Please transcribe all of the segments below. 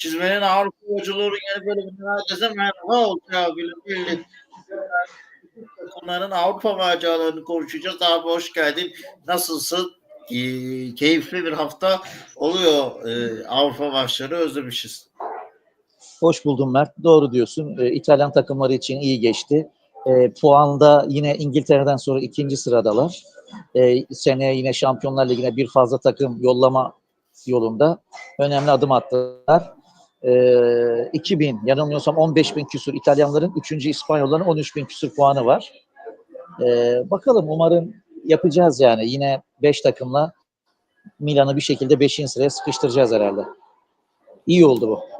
Çizmenin Avrupa yolculuğunun yeni bölümünden herkese merhaba olacağı birlik. Bunların Avrupa maceralarını konuşacağız. Abi hoş geldin. Nasılsın? Ee, keyifli bir hafta oluyor. Ee, Avrupa maçları özlemişiz. Hoş buldum Mert. Doğru diyorsun. Ee, İtalyan takımları için iyi geçti. Ee, puanda yine İngiltere'den sonra ikinci sıradalar. Ee, seneye yine Şampiyonlar Ligi'ne bir fazla takım yollama yolunda önemli adım attılar. Ee, 2000, yanılmıyorsam 15 bin küsur İtalyanların, 3. İspanyolların 13 bin küsur puanı var. Ee, bakalım umarım yapacağız yani. Yine 5 takımla Milan'ı bir şekilde 5. sıraya sıkıştıracağız herhalde. İyi oldu bu.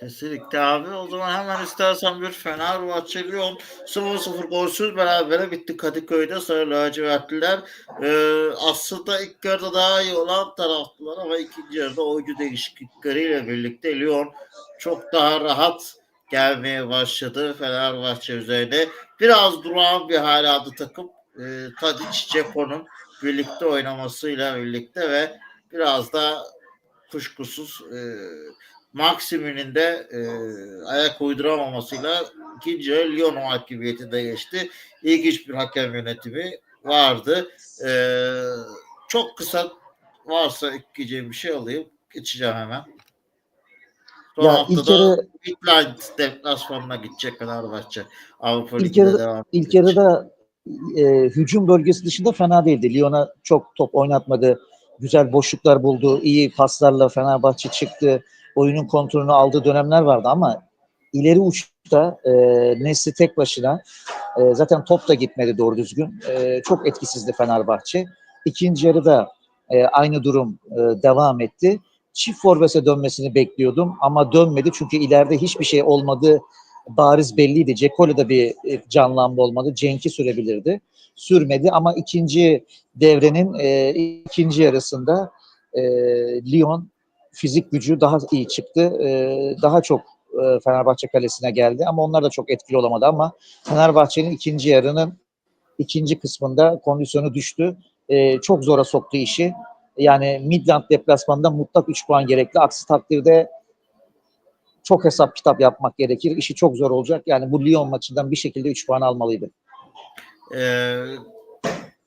Kesinlikle abi. O zaman hemen istersen bir Fenerbahçe Lyon 0-0 golsüz berabere bitti Kadıköy'de Sarı lacivertliler. Ee, aslında ilk yarıda daha iyi olan taraftılar ama ikinci yarıda oyuncu değişiklikleriyle birlikte Lyon çok daha rahat gelmeye başladı Fenerbahçe üzerine. Biraz durağan bir hal aldı takım. Ee, Tadic, Ceko'nun birlikte oynamasıyla birlikte ve biraz da kuşkusuz e, Maximin'in de e, ayak uyduramamasıyla ikinci Lyon hakimiyetinde geçti. İlginç bir hakem yönetimi vardı. E, çok kısa varsa ekleyeceğim bir şey alayım. Geçeceğim hemen. Son Ya haftada ilk yarı- Midland deplasmanına gidecek Fenerbahçe. Avrupa İlk Ligi'nde yarı- devam İlk yarıda e, hücum bölgesi dışında fena değildi. Lyon'a çok top oynatmadı. Güzel boşluklar buldu. iyi paslarla Fenerbahçe çıktı. Oyunun kontrolünü aldığı dönemler vardı ama ileri uçta e, Nesli tek başına e, zaten top da gitmedi doğru düzgün. E, çok etkisizdi Fenerbahçe. İkinci yarıda e, aynı durum e, devam etti. Çift forvese dönmesini bekliyordum ama dönmedi çünkü ileride hiçbir şey olmadığı bariz belliydi. Cekoli'de bir e, canlanma olmadı. Cenk'i sürebilirdi. Sürmedi ama ikinci devrenin e, ikinci yarısında e, Lyon fizik gücü daha iyi çıktı. E, daha çok e, Fenerbahçe kalesine geldi ama onlar da çok etkili olamadı ama Fenerbahçe'nin ikinci yarının ikinci kısmında kondisyonu düştü. E, çok zora soktu işi. Yani Midland deplasmanında mutlak 3 puan gerekli. Aksi takdirde çok hesap kitap yapmak gerekir. İşi çok zor olacak. Yani bu Lyon maçından bir şekilde 3 puan almalıydı. Ee,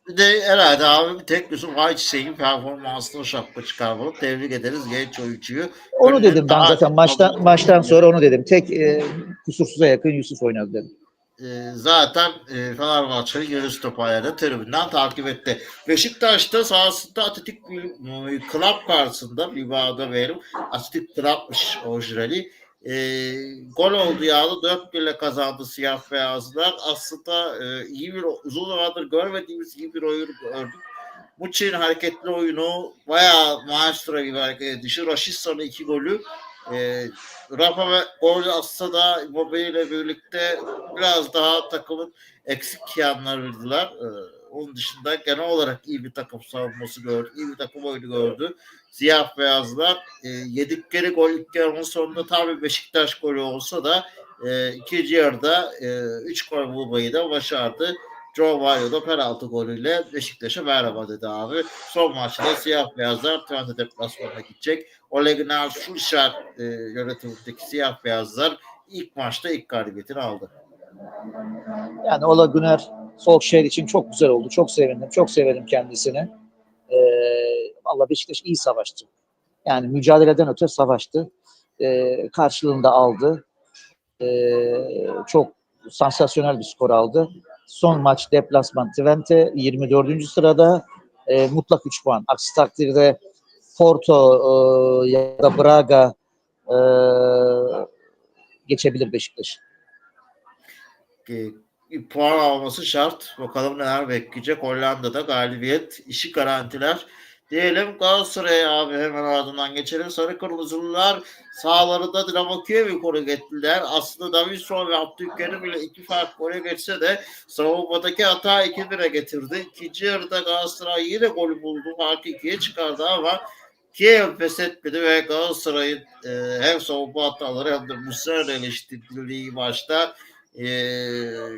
de herhalde abi tek Yusuf Ayçiçek'in performansını şapka çıkarmalı. Tebrik ederiz genç oyuncuyu. Onu Önüne dedim ben zaten maçtan maçtan sonra onu dedim. Tek e, kusursuza yakın Yusuf oynadı dedim. Ee, zaten e, Fenerbahçe'nin yarı stoperleri tribünden takip etti. Beşiktaş'ta sahasında Atletik Club karşısında bir bağda verim. Atletik Club'mış orijinali. E, gol oldu yağlı 4 ile kazandı siyah beyazlar. Aslında e, iyi bir uzun zamandır görmediğimiz iyi bir oyun gördük. Muçi'nin hareketli oyunu bayağı maestro gibi hareket edişi. Raşitsa'nın iki golü e, Rafa ve gol atsa da Immobile ile birlikte biraz daha takımın eksik yanlarıydılar. Ee, onun dışında genel olarak iyi bir takım savunması gördü. iyi bir takım oyunu gördü. Siyah beyazlar e, yedikleri gol ilk yarının sonunda tabii Beşiktaş golü olsa da e, ikinci yarıda 3 gol bulmayı da başardı. Joe Mario da penaltı golüyle Beşiktaş'a merhaba dedi abi. Son maçta siyah beyazlar Twente deplasmanına gidecek. Ole Gunnar Solskjaer e, yönetimindeki siyah beyazlar ilk maçta ilk galibiyetini aldı. Yani Ola Güner Solskjaer için çok güzel oldu. Çok sevindim. Çok severim kendisini. Ee, Valla Beşiktaş iyi savaştı. Yani mücadeleden öte savaştı. Ee, karşılığında aldı. Ee, çok sansasyonel bir skor aldı. Son maç deplasman Twente 24. sırada e, mutlak 3 puan. Aksi takdirde Porto e, ya da Braga e, geçebilir Beşiktaş. Puan alması şart. Bakalım neler bekleyecek. Hollanda'da galibiyet işi garantiler. Diyelim Galatasaray'a abi hemen ardından geçelim. Sarı Kırmızılılar sağlarında Dinamo Kiev'i konu getirdiler. Aslında Davinson ve Abdülkerim ile iki fark gole geçse de savunmadaki hata 2-1'e getirdi. İkinci yarıda Galatasaray yine golü buldu. Farkı 2'ye çıkardı ama Kiev pes etmedi ve Galatasaray'ın e, hem savunma hataları hem de Muslera'nın eleştirildiği maçta e,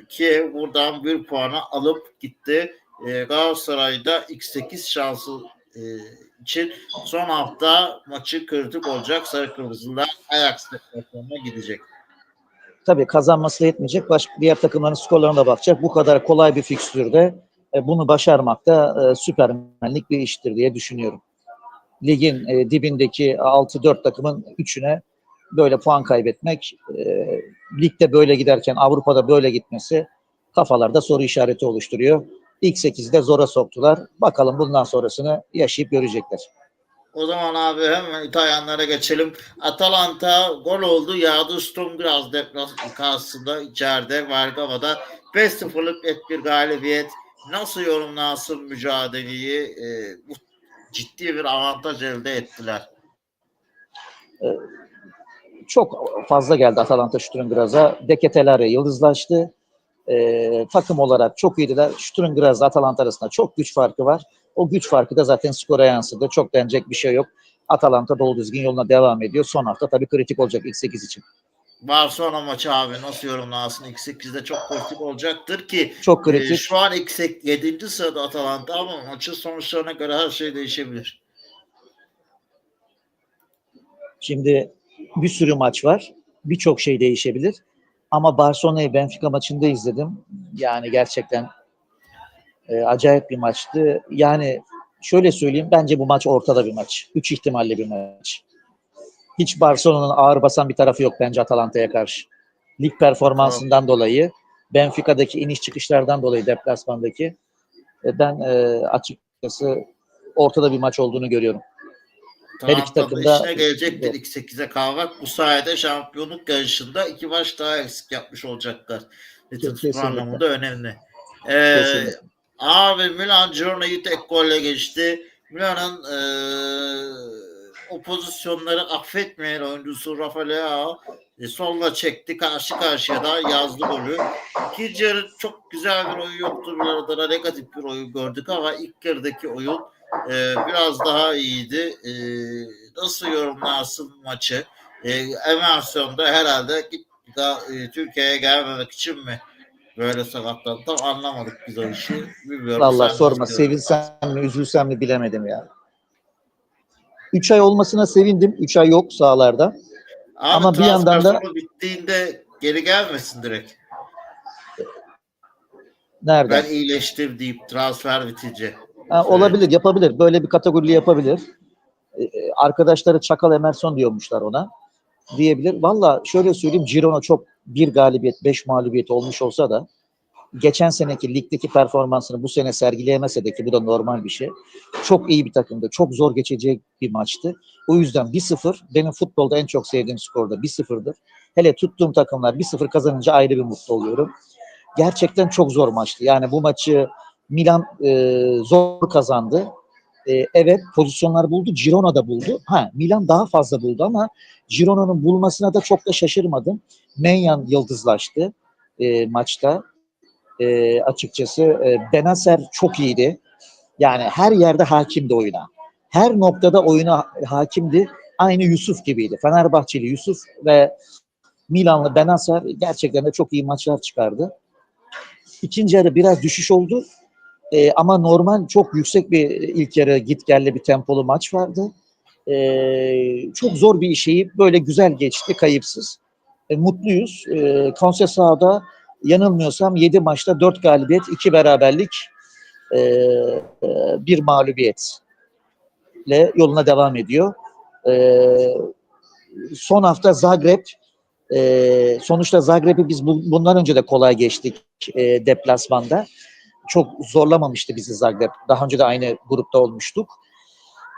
Kiev buradan bir puanı alıp gitti. E, Galatasaray'da X8 şansı e, için son hafta maçı kritik olacak. Sarı Kırmızılar Ajax deplasmanına gidecek. Tabii kazanması yetmeyecek. Başka diğer takımların skorlarına da bakacak. Bu kadar kolay bir fikstürde e, bunu başarmak da e, süpermenlik bir iştir diye düşünüyorum. Ligin e, dibindeki 6-4 takımın 3'üne böyle puan kaybetmek, e, ligde böyle giderken Avrupa'da böyle gitmesi kafalarda soru işareti oluşturuyor. İlk 8'de zora soktular. Bakalım bundan sonrasını yaşayıp görecekler. O zaman abi hemen İtalyanlara geçelim. Atalanta gol oldu. Yağdı Sturmgras deplasman karşısında içeride Vargama'da 5-0'lık net bir galibiyet. Nasıl yorumlarsın mücadeleyi? Bu ciddi bir avantaj elde ettiler. Çok fazla geldi Atalanta Sturmgraz'a. Deketelare yıldızlaştı. Ee, takım olarak çok iyiydiler. Sturmgraz Atalanta arasında çok güç farkı var. O güç farkı da zaten skora yansıdı. Çok denecek bir şey yok. Atalanta dolu düzgün yoluna devam ediyor. Son hafta tabii kritik olacak ilk 8 için. Barcelona maçı abi nasıl yorumlarsın? X8'de çok kritik olacaktır ki Çok e, kritik. şu an X 7. sırada Atalanta ama maçın sonuçlarına göre her şey değişebilir. Şimdi bir sürü maç var. Birçok şey değişebilir. Ama Barcelona'yı Benfica maçında izledim. Yani gerçekten e, acayip bir maçtı. Yani şöyle söyleyeyim bence bu maç ortada bir maç. Üç ihtimalle bir maç. Hiç Barcelona'nın ağır basan bir tarafı yok bence Atalanta'ya karşı. Lig performansından dolayı, Benfica'daki iniş çıkışlardan dolayı deplasmandaki e, ben e, açıkçası ortada bir maç olduğunu görüyorum. Her iki Taraftarın takım da- işine gelecektir X8'e kalmak. Bu sayede şampiyonluk yarışında iki maç daha eksik yapmış olacaklar. Ritim tutma anlamında önemli. Ee, Kesinlikle. abi Milan Girona'yı tek golle geçti. Milan'ın ee, o pozisyonları affetmeyen oyuncusu Rafa Leao e, solla çekti. Karşı karşıya da yazdı golü. İkinci yarı çok güzel bir oyun yoktu. Bir arada negatif bir oyun gördük ama ilk yarıdaki oyun e, biraz daha iyiydi. E, nasıl yorumlarsın maçı? E, Emerson'da herhalde git da, e, Türkiye'ye gelmemek için mi böyle sakatlandı? Tam anlamadık biz o işi. Bilmiyorum. Vallahi Sen sorma. Sevinsem mi, üzülsem mi bilemedim ya. 3 ay olmasına sevindim. 3 ay yok sahalarda. Abi Ama bir yandan da- bittiğinde geri gelmesin direkt. Nerede? Ben iyileştim deyip transfer bitince. Ha, olabilir, yapabilir. Böyle bir kategorili yapabilir. Ee, arkadaşları Çakal Emerson diyormuşlar ona. Diyebilir. Valla şöyle söyleyeyim. Girona çok bir galibiyet, beş mağlubiyet olmuş olsa da geçen seneki ligdeki performansını bu sene sergileyemese de ki bu da normal bir şey. Çok iyi bir takımdı. Çok zor geçecek bir maçtı. O yüzden 1-0 benim futbolda en çok sevdiğim skorda 1-0'dır. Hele tuttuğum takımlar 1-0 kazanınca ayrı bir mutlu oluyorum. Gerçekten çok zor maçtı. Yani bu maçı Milan e, zor kazandı. E, evet pozisyonlar buldu. Girona da buldu. Ha Milan daha fazla buldu ama Girona'nın bulmasına da çok da şaşırmadım. Menyan yıldızlaştı e, maçta. E, açıkçası e, Benacer çok iyiydi. Yani her yerde hakimdi oyuna. Her noktada oyuna hakimdi. Aynı Yusuf gibiydi. Fenerbahçeli Yusuf ve Milanlı Benacer gerçekten de çok iyi maçlar çıkardı. İkinci yarı biraz düşüş oldu. Ee, ama normal çok yüksek bir ilk yarı git gelli bir tempolu maç vardı. Ee, çok zor bir şeyi böyle güzel geçti kayıpsız. E, mutluyuz. E, Conceição'da yanılmıyorsam 7 maçta 4 galibiyet, 2 beraberlik, e, e, bir mağlubiyetle yoluna devam ediyor. E, son hafta Zagreb e, sonuçta Zagreb'i biz bu- bundan önce de kolay geçtik e, deplasmanda. Çok zorlamamıştı bizi Zagreb. Daha önce de aynı grupta olmuştuk.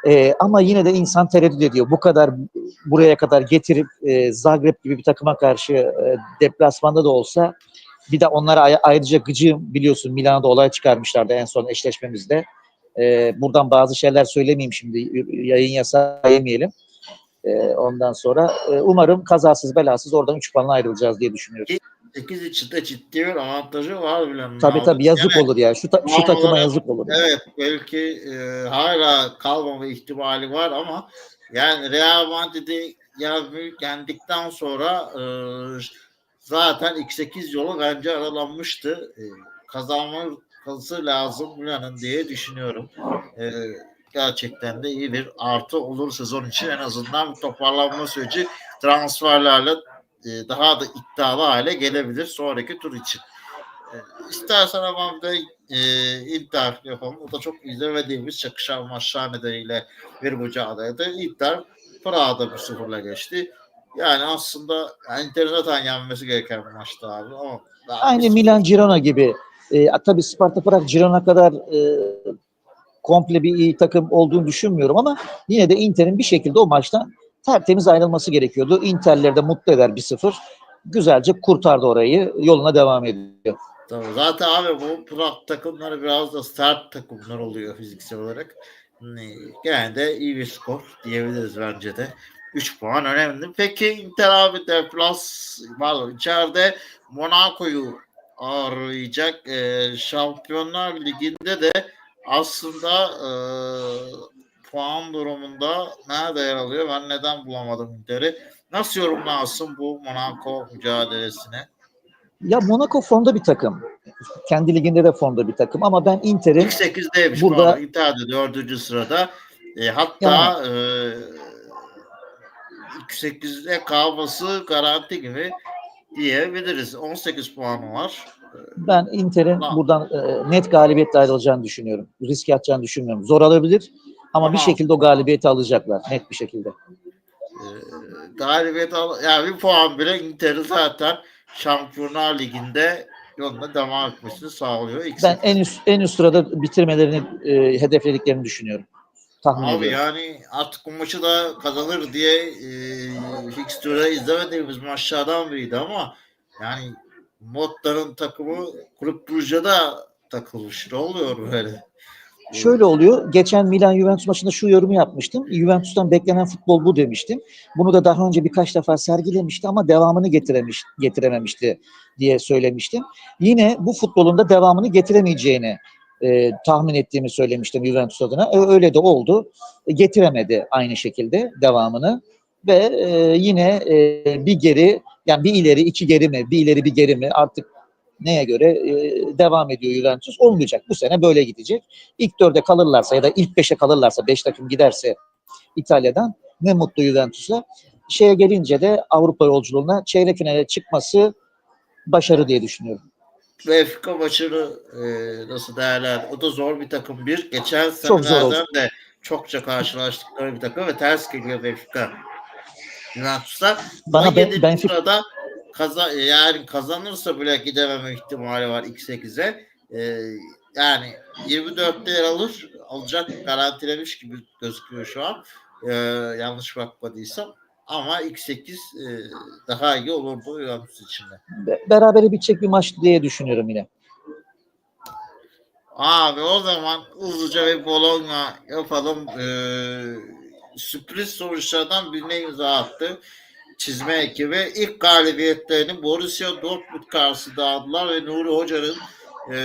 E, ama yine de insan tereddüt ediyor. Bu kadar buraya kadar getirip e, Zagreb gibi bir takıma karşı e, deplasmanda da olsa bir de onlara ay- ayrıca gıcığım biliyorsun Milano'da olay çıkarmışlardı en son eşleşmemizde. E, buradan bazı şeyler söylemeyeyim şimdi yayın yasağı yemeyelim. E, ondan sonra e, umarım kazasız belasız oradan 3 puanla ayrılacağız diye düşünüyorum. 8 içinde ciddi bir avantajı var bile. Tabii tabii yazık Evet. olur ya. Şu, ta- şu takıma olarak- yazık olur. Evet belki e, hala kalmama ihtimali var ama yani Real Madrid'i yani yendikten sonra e, zaten X8 yolu bence aralanmıştı. E, kazanması lazım Milan'ın diye düşünüyorum. E, gerçekten de iyi bir artı olur sezon için en azından toparlanma süreci transferlerle e, daha da iddialı hale gelebilir sonraki tur için. E, İstersen ama bir de e, Inter yapalım. O da çok izlemediğimiz çakışan maçlar nedeniyle bir mücadelede Inter Prag'da bir sıfırla geçti. Yani aslında yani Inter'in zaten yenmesi gereken bir maçtı abi. Ama Aynı bir Milan Girona gibi. E, tabii Sparta Prag Girona kadar e, komple bir iyi takım olduğunu düşünmüyorum ama yine de Inter'in bir şekilde o maçtan tertemiz ayrılması gerekiyordu. Inter'leri de mutlu eder 1-0. Güzelce kurtardı orayı. Yoluna devam ediyor. Tabii zaten abi bu Prag takımları biraz da sert takımlar oluyor fiziksel olarak. Yani Gene de iyi bir skor diyebiliriz bence de. 3 puan önemli. Peki Inter abi deplas pardon, içeride Monaco'yu ağırlayacak. Ee, Şampiyonlar Ligi'nde de aslında e, puan durumunda nerede yer alıyor? Ben neden bulamadım Inter'i? Nasıl yorumlarsın bu Monaco mücadelesine? Ya Monaco formda bir takım. Kendi liginde de formda bir takım ama ben Inter'in İlk 8'deymiş Burada- bu. Inter'de 4. sırada. E, hatta e, ilk 8'de kalması garanti gibi diyebiliriz. 18 puanı var. ben Inter'in buradan e, net galibiyetle ayrılacağını düşünüyorum. Risk atacağını düşünmüyorum. Zor olabilir ama bir şekilde o galibiyeti alacaklar. Net bir şekilde. E, galibiyet al yani bir puan bile Inter'i zaten Şampiyonlar Ligi'nde yoluna devam etmesini sağlıyor. İlk Ben en üst en üst sırada bitirmelerini e, hedeflediklerini düşünüyorum. Tahmin Abi ediyorum. yani artık bu maçı da kazanır diye e, fixture'da izlemediğimiz maçlardan biriydi ama yani Motta'nın takımı Kulüp Brugge'da takılmış. Ne oluyor böyle? Şöyle oluyor. Geçen Milan Juventus maçında şu yorumu yapmıştım. Juventus'tan beklenen futbol bu demiştim. Bunu da daha önce birkaç defa sergilemişti ama devamını getiremiş, getirememişti diye söylemiştim. Yine bu futbolun da devamını getiremeyeceğini e, tahmin ettiğimi söylemiştim Juventus adına. Ö- Öyle de oldu. E, Getiremedi aynı şekilde devamını ve e, yine e, bir geri yani bir ileri iki geri mi bir ileri bir geri mi artık neye göre e, devam ediyor Juventus olmayacak. Bu sene böyle gidecek. İlk dörde kalırlarsa ya da ilk beşe kalırlarsa beş takım giderse İtalya'dan ne mutlu Juventus'a. Şeye gelince de Avrupa yolculuğuna çeyrek finale çıkması başarı diye düşünüyorum. Benfica maçını e, nasıl değerler? O da zor bir takım bir. Geçen senelerden de çokça karşılaştıkları bir takım ve ters geliyor Benfica. Juventus'a. Bana 17. ben, Benfica kaza, yani kazanırsa bile gidememe ihtimali var X8'e. Ee, yani 24'te yer alır. Alacak garantilemiş gibi gözüküyor şu an. Ee, yanlış bakmadıysam. Ama X8 e, daha iyi olurdu Juventus için de. be- berabere bitecek bir maç diye düşünüyorum yine. Abi o zaman hızlıca bir Bologna yapalım. Ee, sürpriz sonuçlardan birine imza attı. Çizme ekibi ilk galibiyetlerini Borussia Dortmund karşısında aldılar ve Nuri Hoca'nın e,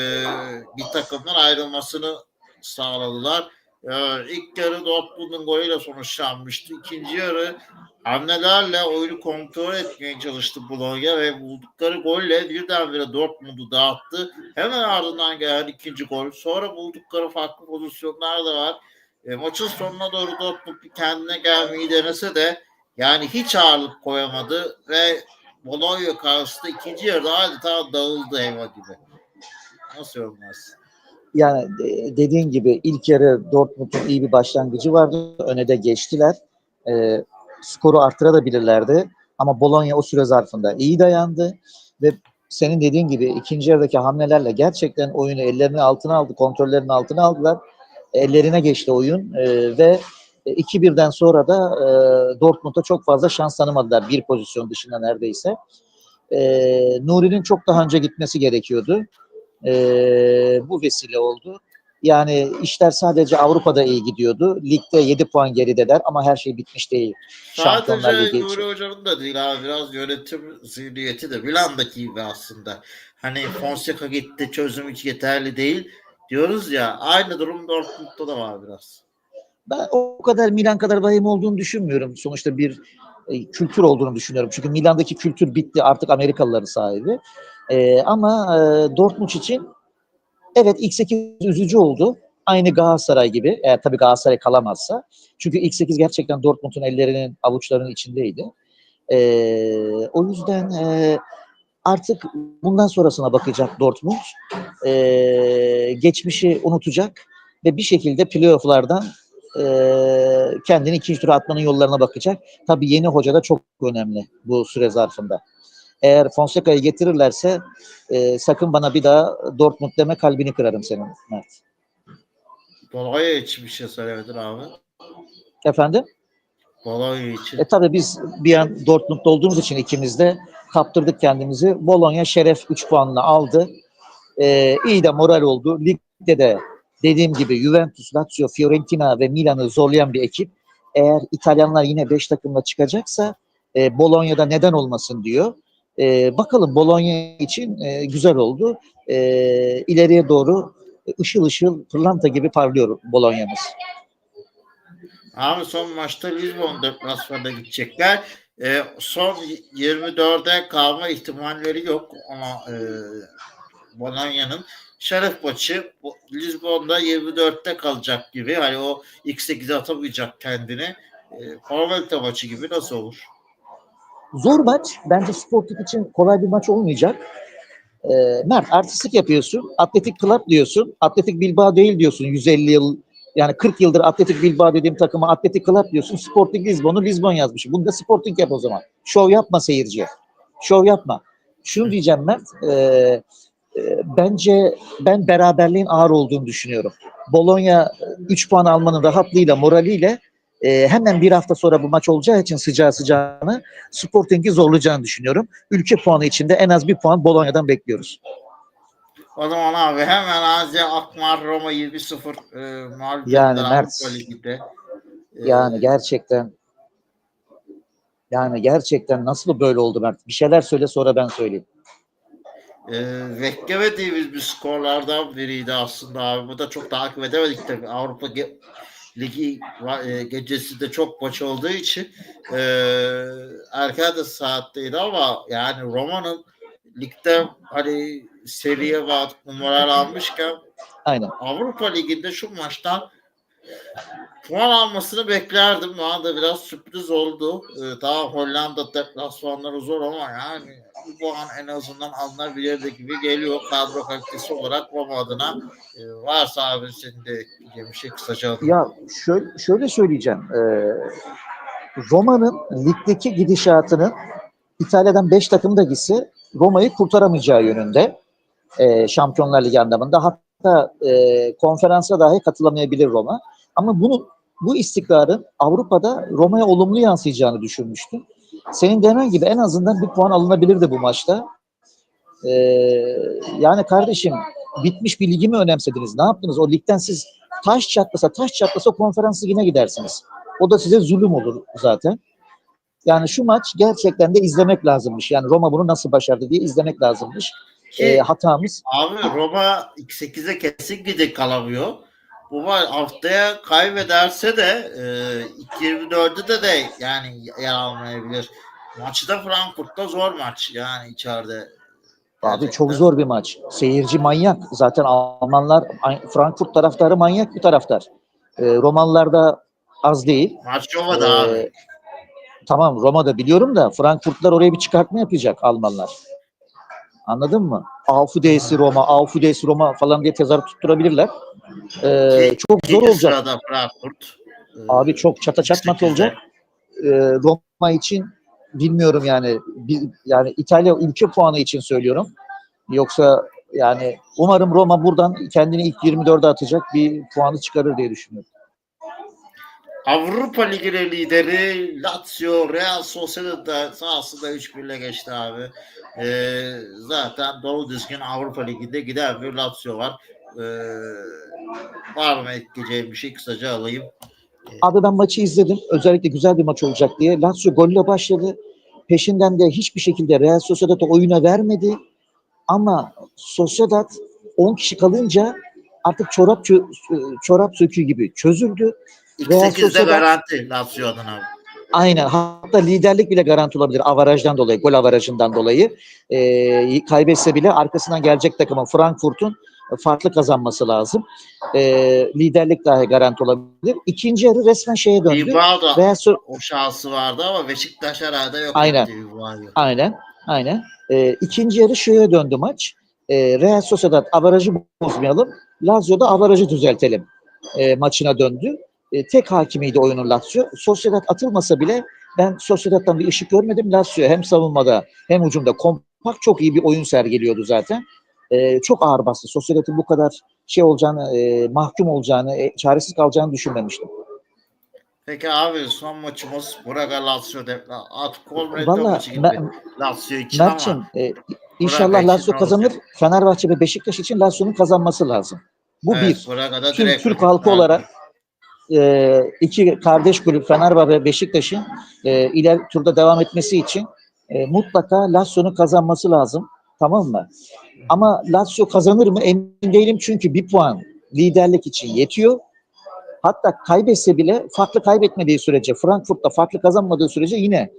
bir takımdan ayrılmasını sağladılar. E, ilk yarı Dortmund'un golüyle sonuçlanmıştı. İkinci yarı hamlelerle oyunu kontrol etmeye çalıştı Bologna ve buldukları golle birdenbire Dortmund'u dağıttı. Hemen ardından gelen ikinci gol. Sonra buldukları farklı pozisyonlar da var. E, maçın sonuna doğru Dortmund kendine gelmeyi denese de yani hiç ağırlık koyamadı ve Bologna karşısında ikinci yarıda adeta dağıldı Eva gibi. Nasıl yorumlarsın? Yani dediğin gibi ilk yarı Dortmund'un iyi bir başlangıcı vardı. Öne de geçtiler. E, skoru arttırabilirlerdi. Ama Bologna o süre zarfında iyi dayandı ve senin dediğin gibi ikinci yarıdaki hamlelerle gerçekten oyunu ellerine altına aldı, kontrollerinin altına aldılar. Ellerine geçti oyun e, ve 2-1'den sonra da e, Dortmund'a çok fazla şans tanımadılar bir pozisyon dışında neredeyse. E, Nuri'nin çok daha önce gitmesi gerekiyordu. E, bu vesile oldu. Yani işler sadece Avrupa'da iyi gidiyordu. Ligde 7 puan gerideler ama her şey bitmiş değil. Şampiyonlar Sadece Ligi. Nuri Hoca'nın da değil abi biraz yönetim zihniyeti de Milan'daki gibi aslında. Hani Fonseca gitti çözüm hiç yeterli değil diyoruz ya aynı durum Dortmund'da da var biraz. Ben o kadar Milan kadar vahim olduğunu düşünmüyorum. Sonuçta bir e, kültür olduğunu düşünüyorum. Çünkü Milan'daki kültür bitti. Artık Amerikalıların sahibi. E, ama e, Dortmund için evet X8 üzücü oldu. Aynı Galatasaray gibi. Eğer tabii Galatasaray kalamazsa. Çünkü ilk 8 gerçekten Dortmund'un ellerinin avuçlarının içindeydi. Ee, o yüzden e, artık bundan sonrasına bakacak Dortmund. Ee, geçmişi unutacak ve bir şekilde playoff'lardan e, kendini ikinci tura atmanın yollarına bakacak. Tabii yeni hoca da çok önemli bu süre zarfında. Eğer Fonseca'yı getirirlerse e, sakın bana bir daha Dortmund deme kalbini kırarım senin Mert. Bologna için bir şey söylemedin abi. Efendim? Bologna için. E tabii biz bir an Dortmund'da olduğumuz için ikimiz de kaptırdık kendimizi. Bologna şeref 3 puanla aldı. E, iyi de moral oldu. Ligde de dediğim gibi Juventus, Lazio, Fiorentina ve Milan'ı zorlayan bir ekip. Eğer İtalyanlar yine 5 takımla çıkacaksa e, Bologna'da neden olmasın diyor. E, bakalım Bologna için e, güzel oldu. E, ileriye doğru ışıl ışıl pırlanta gibi parlıyor Bologna'mız. Abi son maçta Lisbon deplasmanına gidecekler. Ee, son 24'e kalma ihtimalleri yok ama e, Bologna'nın şeref maçı Lisbon'da 24'te kalacak gibi. Hani o X8'e atamayacak kendini. E, formalite maçı gibi nasıl olur? Zor maç. Bence Sporting için kolay bir maç olmayacak. Ee, Mert artistik yapıyorsun. Atletik Club diyorsun. Atletik Bilbao değil diyorsun. 150 yıl yani 40 yıldır Atletik Bilbao dediğim takıma Atletik Club diyorsun. Sporting Lisbon'u Lisbon yazmış. Bunu da Sporting yap o zaman. Şov yapma seyirciye. Şov yapma. Şunu diyeceğim Mert. e, e, bence ben beraberliğin ağır olduğunu düşünüyorum. Bologna 3 puan almanın rahatlığıyla, moraliyle e, hemen bir hafta sonra bu maç olacağı için sıcağı sıcağına Sporting'i zorlayacağını düşünüyorum. Ülke puanı içinde en az bir puan Bologna'dan bekliyoruz. O zaman abi hemen Azya Akmar Roma 20-0 e, mağlup Yani Mert, Ligi'de. E, Yani gerçekten yani gerçekten nasıl böyle oldu Mert? Bir şeyler söyle sonra ben söyleyeyim. E, beklemediğimiz bir skorlardan biriydi aslında abi. Bu da çok takip edemedik tabii. Avrupa Ge- Ligi e, gecesinde çok maç olduğu için e, erken de saatteydi ama yani Roma'nın ligde hani seriye bağlı numaralar almışken Aynen. Avrupa Ligi'nde şu maçtan puan almasını beklerdim. Bana da biraz sürpriz oldu. Ee, daha Hollanda deplasmanları zor ama yani bu puan en azından alınabilirdi gibi geliyor. Kadro kalitesi olarak Roma adına. Ee, varsa abi senin de bir şey kısaca alayım. Ya şöyle, şöyle söyleyeceğim. Ee, Roma'nın ligdeki gidişatının İtalya'dan 5 takım da gitse Roma'yı kurtaramayacağı yönünde e, Şampiyonlar Ligi anlamında. Hatta e, konferansa dahi katılamayabilir Roma. Ama bunu bu istikrarın Avrupa'da Roma'ya olumlu yansıyacağını düşünmüştüm. Senin demen gibi en azından bir puan alınabilirdi bu maçta. Ee, yani kardeşim bitmiş bir ligi mi önemsediniz? Ne yaptınız? O ligden siz taş çatlasa taş çatlasa konferans ligine gidersiniz. O da size zulüm olur zaten. Yani şu maç gerçekten de izlemek lazımmış. Yani Roma bunu nasıl başardı diye izlemek lazımmış. Ki Ee, hatamız abi Roma 8'e kesin gidip kalamıyor. Bu var haftaya kaybederse de e, ilk 24'de de de yani yer almayabilir. Maçı da Frankfurt'ta zor maç yani içeride. Abi çok zor bir maç. Seyirci manyak. Zaten Almanlar, Frankfurt taraftarı manyak bir taraftar. Ee, Romalılar da az değil. Maç Roma'da Ee, abi. Tamam Roma'da biliyorum da Frankfurtlar oraya bir çıkartma yapacak Almanlar. Anladın mı? Aufudesi Roma, Aufudesi Roma falan diye tezahürat tutturabilirler. Ee, çok zor olacak. Sırada Frankfurt. Ee, Abi çok çata çatmat 8'de. olacak. Ee, Roma için bilmiyorum yani. Bir, yani İtalya ülke puanı için söylüyorum. Yoksa yani umarım Roma buradan kendini ilk 24'e atacak bir puanı çıkarır diye düşünüyorum. Avrupa Ligi'nin lideri Lazio Real Sociedad'da sahasında 3-1'le geçti abi. Ee, zaten doğru düzgün Avrupa Ligi'nde giden bir Lazio var. Ee, var mı ekleyeceğim bir şey kısaca alayım. Abi ben maçı izledim. Özellikle güzel bir maç olacak diye. Lazio golle başladı. Peşinden de hiçbir şekilde Real Sociedad'a oyuna vermedi. Ama Sociedad 10 kişi kalınca artık çorap çorap söküğü gibi çözüldü. İlk Real 8'de Sociedad- garanti Lazio adına abi. Aynen. Hatta liderlik bile garanti olabilir avarajdan dolayı, gol avarajından dolayı. Ee, kaybetse bile arkasından gelecek takımın Frankfurt'un farklı kazanması lazım. E, liderlik dahi garanti olabilir. İkinci yarı resmen şeye döndü. Bilbao'da So- o şansı vardı ama Beşiktaş herhalde yok. Aynen. Aynen, aynen. Ee, ikinci yarı şöyle döndü maç. Ee, Real Sociedad avarajı bozmayalım. Lazio'da avarajı düzeltelim ee, maçına döndü. Ee, tek hakimiydi oyunun Lazio. Sociedad atılmasa bile ben Sociedad'dan bir ışık görmedim. Lazio hem savunmada hem hücumda kompakt çok iyi bir oyun sergiliyordu zaten. Ee, çok ağır bastı. Sociedad'ın bu kadar şey olacağını, e, mahkum olacağını, e, çaresiz kalacağını düşünmemiştim. Peki abi son maçımız Braga Lazio depla. Artık Valla maçı gibi. Lazio için ama Mert'ciğim e, inşallah Lazio kazanır. olacak? Fenerbahçe ve Beşiktaş için Lazio'nun kazanması lazım. Bu evet, bir. Tüm Türk halkı olarak e, iki kardeş kulüp Fenerbahçe ve Beşiktaş'ın e, ileri turda devam etmesi için e, mutlaka Lazio'nun kazanması lazım. Tamam mı? Ama Lazio kazanır mı emin değilim çünkü bir puan liderlik için yetiyor. Hatta kaybetse bile farklı kaybetmediği sürece, Frankfurt'ta farklı kazanmadığı sürece yine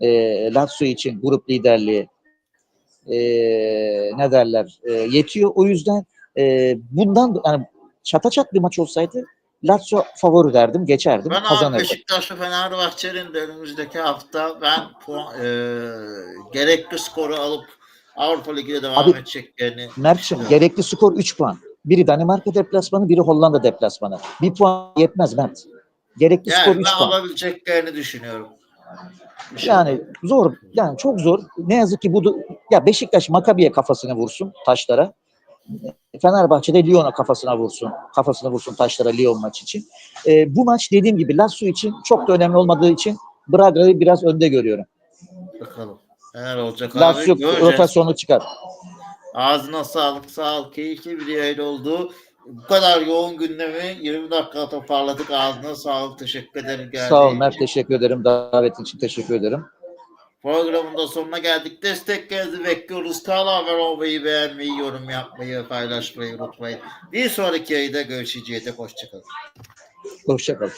e, Lazio için grup liderliği e, ne derler e, yetiyor. O yüzden e, bundan yani çataçat bir maç olsaydı Lazio favori derdim, geçerdim, Ben kazanırdım. Beşiktaş ve Fenerbahçe'nin de önümüzdeki hafta ben puan, e, gerekli skoru alıp Avrupa Ligi'ne devam Abi, edeceklerini düşünüyorum. gerekli skor 3 puan. Biri Danimarka deplasmanı, biri Hollanda deplasmanı. Bir puan yetmez Mert. Gerekli skor Yani 3 ben puan. alabileceklerini düşünüyorum. Yani zor, yani çok zor. Ne yazık ki bu ya Beşiktaş Makabi'ye kafasını vursun taşlara. Fenerbahçe de Lyon'a kafasına vursun. Kafasına vursun taşlara Lyon maç için. Ee, bu maç dediğim gibi Lazio için çok da önemli olmadığı için Braga'yı biraz önde görüyorum. Bakalım. Neler olacak abi Lazio göreceğiz. rotasyonu çıkar. Ağzına sağlık, sağ ol. Keyifli bir yayın oldu. Bu kadar yoğun gündemi 20 dakika toparladık. Ağzına sağlık. Teşekkür ederim. Sağ ol Mert teşekkür ederim. Davetin için teşekkür ederim programında sonuna geldik. Desteklerinizi bekliyoruz. Kanal haber olmayı, beğenmeyi, yorum yapmayı, paylaşmayı unutmayın. Bir sonraki yayında görüşeceğiz. Hoşçakalın. Hoşçakalın.